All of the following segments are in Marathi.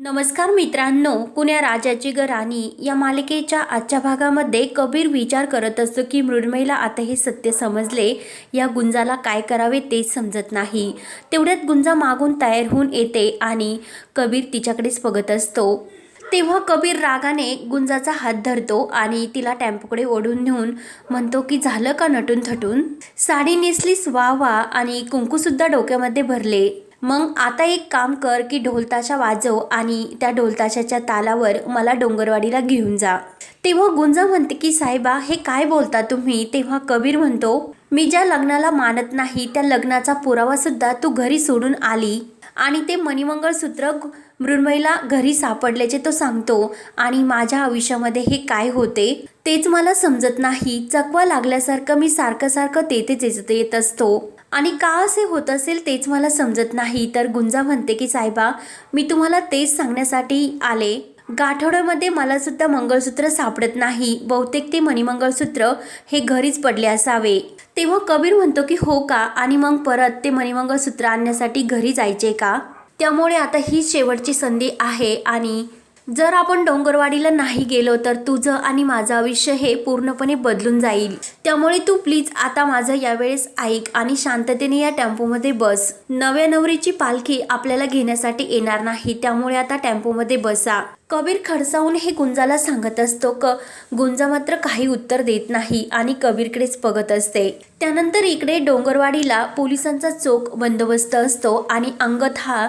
नमस्कार मित्रांनो कुण्या राजाची ग राणी या मालिकेच्या आजच्या भागामध्ये कबीर विचार करत असतो की मृण्मयीला आता हे सत्य समजले या गुंजाला काय करावे तेच समजत नाही. तेवढ्यात गुंजा मागून तयार होऊन येते आणि कबीर तिच्याकडेच बघत असतो. तेव्हा कबीर रागाने गुंजाचा हात धरतो आणि तिला टेम्पोकडे ओढून नेऊन म्हणतो की झालं का नटून थटून? साडी नेसलीस वा वा आणि कुंकूसुद्धा डोक्यामध्ये भरले. मग आता एक काम कर की ढोलताशा वाजव आणि त्या ढोलताशाच्या तालावर मला डोंगरवाडीला घेऊन जा. तेव्हा गुंजा म्हणते की साहेबा हे काय बोलता तुम्ही? तेव्हा कबीर म्हणतो मी ज्या लग्नाला मानत नाही त्या लग्नाचा पुरावा सुद्धा तू घरी सोडून आली. आणि ते मणिमंगळसूत्र मृण्मयीला घरी सापडल्याचे तो सांगतो आणि माझ्या आयुष्यामध्ये हे काय होते तेच मला समजत नाही. चकवा लागल्यासारखं मी सारखं सारखं तेथेच येत येत असतो. आणि का असे होत असेल तेच मला समजत नाही. तर गुंजा म्हणते की साहेबा मी तुम्हाला तेच सांगण्यासाठी आले. गाठोड्यामध्ये मला सुद्धा मंगळसूत्र सापडत नाही. बहुतेक ते मणिमंगळसूत्र हे घरीच पडले असावे. तेव्हा कबीर म्हणतो की हो का? आणि मग परत ते मणिमंगळसूत्र आणण्यासाठी घरी जायचे का? त्यामुळे आता ही शेवटची संधी आहे आणि जर आपण डोंगरवाडीला नाही गेलो तर तुझं आणि माझं आयुष्य हे पूर्णपणे बदलून जाईल. त्यामुळे तू प्लीज आता माझं यावेळेस ऐक आणि शांततेने या टेम्पोमध्ये बस. नव्या नवरीची पालखी आपल्याला घेण्यासाठी येणार नाही त्यामुळे आता टेम्पोमध्ये बसा. कबीर खडसावून हे गुंजाला सांगत असतो क गुंजा मात्र काही उत्तर देत नाही आणि कबीरकडेच बघत असते. त्यानंतर इकडे डोंगरवाडीला पोलिसांचा चोख बंदोबस्त असतो आणि अंगत हा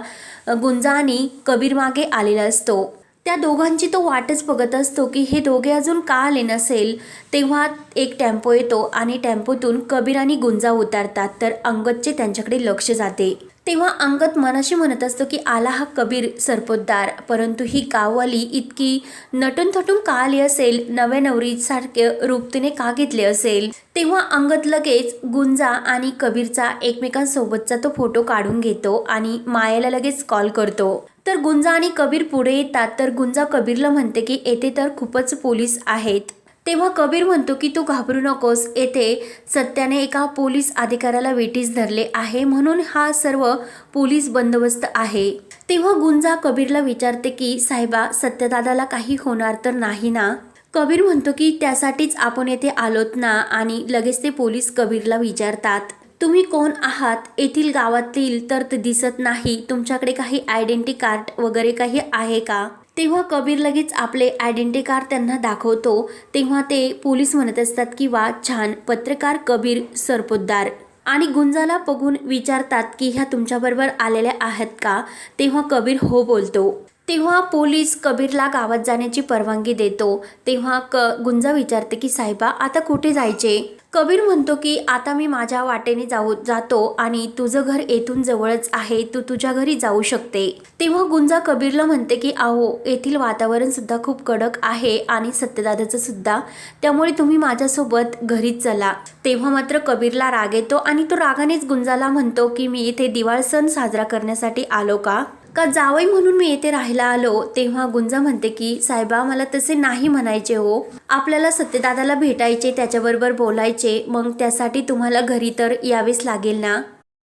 गुंजा आणि कबीर मागे आलेला असतो. त्या दोघांची तो वाटच बघत असतो की हे दोघे अजून का आले नसेल? तेव्हा एक टेम्पो येतो आणि टेम्पोतून कबीर आणि गुंजा उतारतात तर अंगदचे त्यांच्याकडे लक्ष जाते. तेव्हा अंगद मनाशी म्हणत असतो की आला हा कबीर सरपोतदार परंतु ही गाववाली इतकी नटून थटून का आली असेल? नव्या नवरीसारखे रूप तिने का घेतले असेल? तेव्हा अंगद लगेच गुंजा आणि कबीरचा एकमेकांसोबतचा तो फोटो काढून घेतो आणि मायाला लगेच कॉल करतो. तर गुंजा आणि कबीर पुढे येतात. तर गुंजा कबीरला म्हणते की येथे तर खूपच पोलीस आहेत. तेव्हा कबीर म्हणतो की तू घाबरू नकोस. येथे सत्याने एका पोलीस अधिकाऱ्याला वेटीस धरले आहे. म्हणून हा सर्व पोलीस बंदोबस्त आहे. तेव्हा गुंजा कबीरला विचारते की साहेबा सत्यदादाला काही होणार तर नाही ना? कबीर म्हणतो की त्यासाठीच आपण येथे आलोत ना? आणि लगेच ते पोलीस कबीरला विचारतात. तुम्ही कोण आहात? येथील गावातील तर ते दिसत नाही. तुमच्याकडे काही आयडेंटी कार्ड वगैरे काही आहे का? तेव्हा कबीर लगेच आपले आयडेंटी कार्ड त्यांना दाखवतो. तेव्हा ते पोलीस म्हणत असतात की वा छान पत्रकार कबीर सरपोतदार. आणि गुंजाला बघून विचारतात की ह्या तुमच्याबरोबर आलेल्या आहेत का? तेव्हा कबीर हो बोलतो. तेव्हा पोलीस कबीरला गावात जाण्याची परवानगी देतो. तेव्हा क गुंजा विचारते की साहेबा आता कुठे जायचे? कबीर म्हणतो की आता मी माझ्या वाटेने जाऊ जातो आणि तुझं घर येथून जवळच आहे तू तुझ्या घरी जाऊ शकते. तेव्हा गुंजा कबीरला म्हणते की आहो येथील वातावरण सुद्धा खूप कडक आहे आणि सत्यदादाचं सुद्धा. त्यामुळे तुम्ही माझ्यासोबत घरीच चला. तेव्हा मात्र कबीरला राग येतो आणि तो रागानेच गुंजाला म्हणतो की मी इथे दिवाळ सण साजरा करण्यासाठी आलो का? का जावई म्हणून मी येथे राहायला आलो तेव्हा गुंजा म्हणते की साहेबा मला तसे नाही म्हणायचे हो. आपल्याला सत्यदादाला भेटायचे त्याच्याबरोबर बोलायचे मग त्यासाठी तुम्हाला घरी तर यावेच लागेल ना?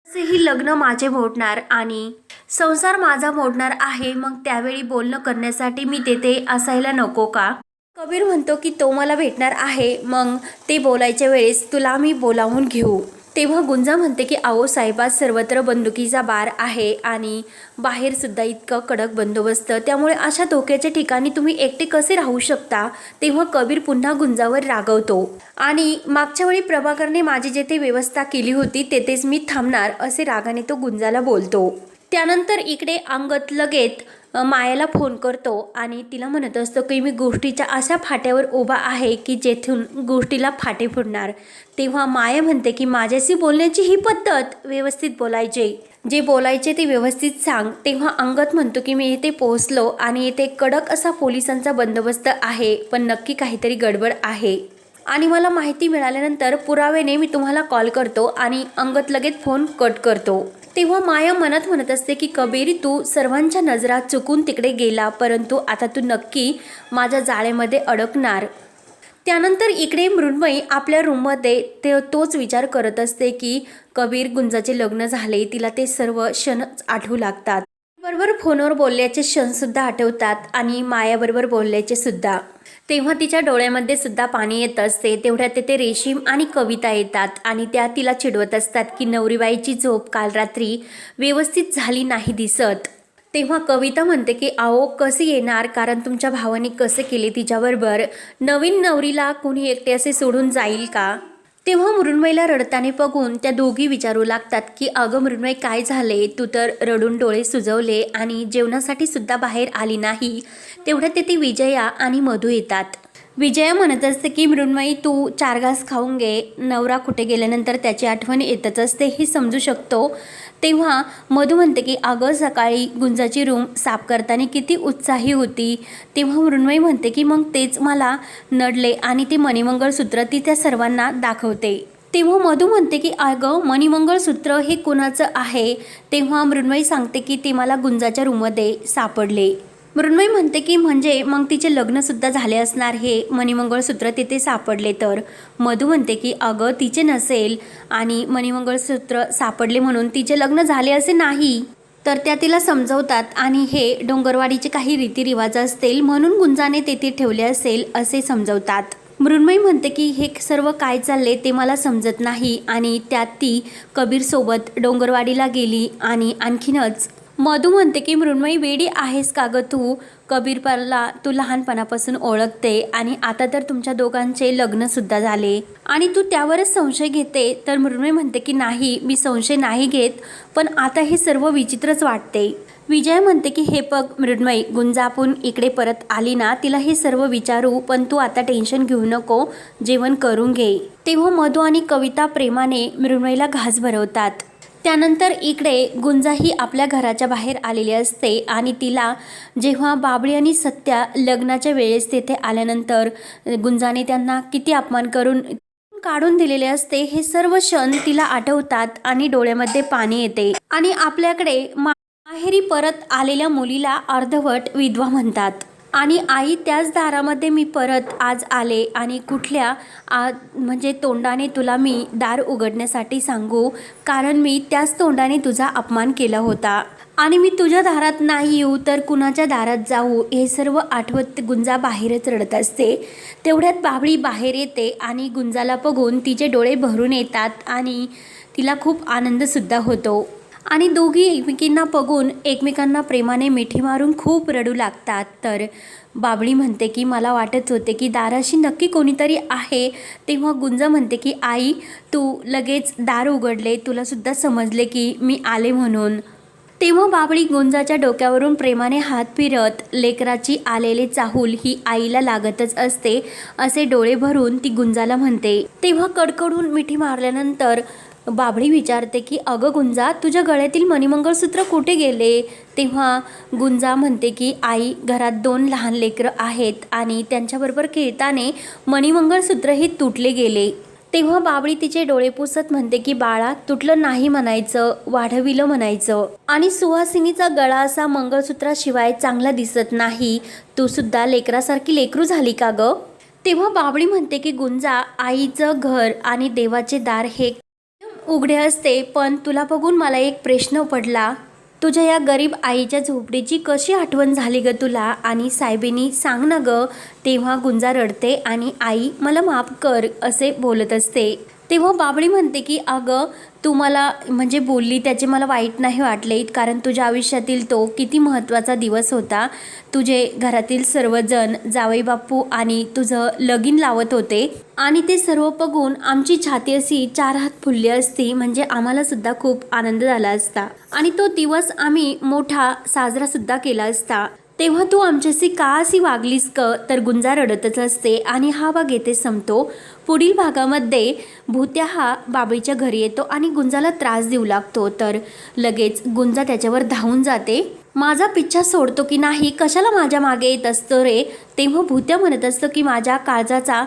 तसेही लग्न माझे मोडणार आणि संसार माझा मोडणार आहे मग त्यावेळी बोलणं करण्यासाठी मी तेथे असायला नको का? कबीर म्हणतो की तो मला भेटणार आहे मग ते बोलायच्या वेळेस तुला मी बोलावून घेऊ. तेव्हा गुंजा म्हणते की आओ साहेबा सर्वत्र बंदुकीचा बार आहे आणि बाहेरसुद्धा इतकं कडक बंदोबस्त. त्यामुळे अशा धोक्याच्या ठिकाणी तुम्ही एकटे कसे राहू शकता? तेव्हा कबीर पुन्हा गुंजावर रागवतो. आणि मागच्या वेळी प्रभाकरने माझी जेथे व्यवस्था केली होती तेथेच मी थांबणार असे रागाने तो गुंजाला बोलतो. त्यानंतर इकडे अंगत लगेच मायाला फोन करतो आणि तिला म्हणत असतो की मी गोष्टीच्या अशा फाट्यावर उभा आहे की जेथून गोष्टीला फाटे फुटणार तेव्हा माया म्हणते की माझ्याशी बोलण्याची ही पद्धत व्यवस्थित बोलायचे. जे बोलायचे ते व्यवस्थित सांग. तेव्हा अंगत म्हणतो की मी इथे पोहोचलो आणि इथे कडक असा पोलिसांचा बंदोबस्त आहे पण नक्की काहीतरी गडबड आहे. आणि मला माहिती मिळाल्यानंतर पुराव्याने मी तुम्हाला कॉल करतो आणि अंगत लगेच फोन कट करतो. तेव्हा माया मनात म्हणत असते की कबीर तू सर्वांच्या नजरात चुकून तिकडे गेला परंतु आता तू नक्की माझ्या जाळेमध्ये अडकणार. त्यानंतर इकडे मृण्मयी आपल्या रूममध्ये ते तोच विचार करत असते की कबीर गुंजाचे लग्न झाले तिला ते सर्व क्षण आठवू लागतात. बरोबर फोनवर बोलल्याचे क्षणसुद्धा आठवतात आणि मायाबरोबर बोलल्याचे सुद्धा. तेव्हा तिच्या डोळ्यामध्ये सुद्धा पाणी येत असते तेवढ्यात तेथे रेशीम आणि कविता येतात आणि त्या तिला चिडवत असतात की नवरीबाईची झोप काल रात्री व्यवस्थित झाली नाही दिसत. तेव्हा कविता म्हणते की आओ कसे येणार? कारण तुमच्या भावाने कसे केले तिच्याबरोबर? नवीन नवरीला कुणी एकटे असे सोडून जाईल का? तेव्हा मृण्मयला रडताना बघून त्या दोघी विचारू लागतात की अगं मृण्मय काय झाले? तू तर रडून डोळे सुजवले आणि जेवणासाठी सुद्धा बाहेर आली नाही. तेवढ्यात तेथे विजया आणि मधू येतात. विजया म्हणत असते की मृण्मयी तू चार घास खाऊन घे. नवरा कुठे गेल्यानंतर त्याची आठवण येतच असते हे समजू शकतो. तेव्हा मधू म्हणते की अगं सकाळी गुंजाची रूम साफ करताना किती उत्साही होती. तेव्हा मृण्मयी म्हणते की मग तेच मला नडले आणि ते मणिमंगळसूत्र ती त्या सर्वांना दाखवते. तेव्हा मधू म्हणते की अगं मणिमंगळसूत्र हे कुणाचं आहे? तेव्हा मृण्मयी सांगते की ते मला गुंजाच्या रूममध्ये सापडले. मृण्मयी म्हणते की म्हणजे मग तिचे लग्नसुद्धा झाले असणार हे मणिमंगळसूत्र तिथे सापडले तर? मधू म्हणते की अगं तिचे नसेल आणि मणिमंगळसूत्र सापडले म्हणून तिचे लग्न झाले असे नाही. तर त्या तिला समजवतात आणि हे डोंगरवाडीचे काही रीतिरिवाज असतील म्हणून गुंजाने तेथे ठेवले असेल असे समजवतात. मृण्मयी म्हणते की हे सर्व काय चालले ते मला समजत नाही आणि त्यात ती कबीरसोबत डोंगरवाडीला गेली आणि आणखीनच मधू म्हणते की मृण्मयी वेडी आहेस का ग तू? कबीरपाला तू लहानपणापासून ओळखते आणि आता तर तुमच्या दोघांचे लग्नसुद्धा झाले. आणि तू त्यावरच संशय घेते. तर मृण्मयी म्हणते की नाही मी संशय नाही घेत पण आता हे सर्व विचित्रच वाटते. विजय म्हणते की हे पग मृण्मयी गुंजापून इकडे परत आली ना तिला हे सर्व विचारू पण तू आता टेन्शन घेऊ नको जेवण करून घे. तेव्हा मधू आणि कविता प्रेमाने मृण्मयीला घास भरवतात. त्यानंतर इकडे गुंजा ही आपल्या घराच्या बाहेर आलेली असते आणि तिला जेव्हा बाबळी आणि सत्या लग्नाच्या वेळेस तेथे आल्यानंतर गुंजाने त्यांना किती अपमान करून काढून दिलेले असते हे सर्व क्षण तिला आठवतात आणि डोळ्यामध्ये पाणी येते. आणि आपल्याकडे मा- माहेरी परत आलेल्या मुलीला अर्धवट विधवा म्हणतात. आणि आई त्याच दारामध्ये मी परत आज आले आणि कुठल्या आ म्हणजे तोंडाने तुला मी दार उघडण्यासाठी सांगू? कारण मी त्याच तोंडाने तुझा अपमान केला होता. आणि मी तुझ्या दारात नाही येऊ तर कुणाच्या दारात जाऊ? हे सर्व आठवत गुंजा बाहेरच रडत असते. तेवढ्यात बाबळी बाहेर येते आणि गुंजाला बघून तिचे डोळे भरून येतात आणि तिला खूप आनंदसुद्धा होतो. आणि दोघी एकमेकींना बघून एकमेकांना प्रेमाने मिठी मारून खूप रडू लागतात. तर बाबळी म्हणते की मला वाटत होते की दाराशी नक्की कोणीतरी आहे. तेव्हा गुंजा म्हणते की आई तू लगेच दार उघडले. तुलासुद्धा समजले की मी आले म्हणून. तेव्हा बाबळी गुंजाच्या डोक्यावरून प्रेमाने हात फिरत लेकराची आलेले चाहूल ही आईला लागतच असते. असे डोळे भरून ती गुंजाला म्हणते. तेव्हा कडकडून मिठी मारल्यानंतर बाबळी विचारते की अगं गुंजा तुझ्या गळ्यातील मणिमंगळसूत्र कुठे गेले? तेव्हा गुंजा म्हणते की आई घरात दोन लहान लेकरं आहेत आणि त्यांच्याबरोबर खेळताने मणिमंगळसूत्र हे तुटले गेले. तेव्हा बाबळी तिचे डोळे पुसत म्हणते की बाळा तुटलं नाही म्हणायचं वाढविलं म्हणायचं. आणि सुहासिनीचा गळा असा मंगळसूत्राशिवाय चांगला दिसत नाही. तू सुद्धा लेकरासारखी लेकरू झाली का ग? तेव्हा बाबळी म्हणते की गुंजा आईचं घर आणि देवाचे दार हे उघडे असते पण तुला बघून मला एक प्रश्न पडला. तुझ्या या गरीब आईच्या झोपडीची कशी आठवण झाली ग तुला? आणि साहेबीनी सांग ना ग तेव्हा गुंजा रडते आणि आई मला माफ कर असे बोलत असते. तेव्हा बाबळी म्हणते की अगं तू मला म्हणजे बोलली त्याचे मला वाईट नाही वाटले कारण तुझ्या आयुष्यातील तो किती महत्त्वाचा दिवस होता. तुझे घरातील सर्वजण जावई बाप्पू आणि तुझं लगीन लावत होते. आणि ते सर्व बघून आमची छाती अशी चार हात फुलली असती म्हणजे आम्हालासुद्धा खूप आनंद झाला असता. आणि तो दिवस आम्ही मोठा साजरासुद्धा केला असता. तेव्हा तू आमच्याशी का अशी वागलीस क? तर गुंजा रडतच असते आणि हा भाग येथे संपतो. पुढील भागामध्ये भूत्या हा बाबळीच्या घरी येतो आणि गुंजाला त्रास देऊ लागतो. तर लगेच गुंजा त्याच्यावर धावून जाते. माझा पिच्छा सोडतो की नाही? कशाला माझ्या मागे येत असतो रे? तेव्हा भूत्या म्हणत असतो की माझ्या काळजाचा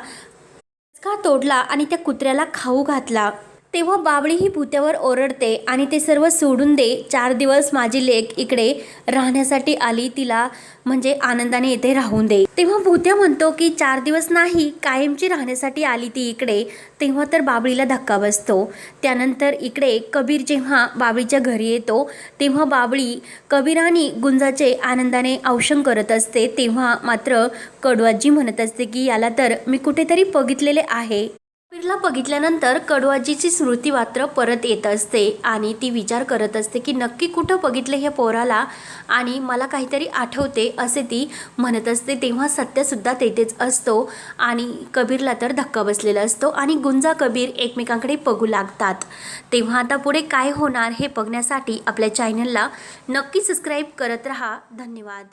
का तोडला आणि त्या कुत्र्याला खाऊ घातला. तेव्हा बाबळी ही भुत्यावर ओरडते आणि ते सर्व सोडून दे. चार दिवस माझी लेक इकडे राहण्यासाठी आली. तिला म्हणजे आनंदाने इथे राहून दे. तेव्हा भुत्या म्हणतो की चार दिवस नाही कायमची राहण्यासाठी आली ती इकडे. तेव्हा तर बाबळीला धक्का बसतो. त्यानंतर इकडे कबीर जेव्हा बाबळीच्या घरी येतो तेव्हा बाबळी कबीर आणि गुंजाचे आनंदाने औषण करत असते. तेव्हा मात्र कडवाजी म्हणत असते की याला तर मी कुठेतरी बघितलेले आहे. कबीरला बघितल्यानंतर कडवाजीची स्मृती मात्र परत येत असते आणि ती विचार करत असते की नक्की कुठं बघितले हे पोराला आणि मला काहीतरी आठवते असे ती म्हणत असते. तेव्हा सत्यसुद्धा तेथेच असतो आणि कबीरला तर धक्का बसलेला असतो आणि गुंजा कबीर एकमेकांकडे बघू लागतात. तेव्हा आता पुढे काय होणार हे बघण्यासाठी आपल्या चॅनलला नक्की सबस्क्राईब करत राहा. धन्यवाद.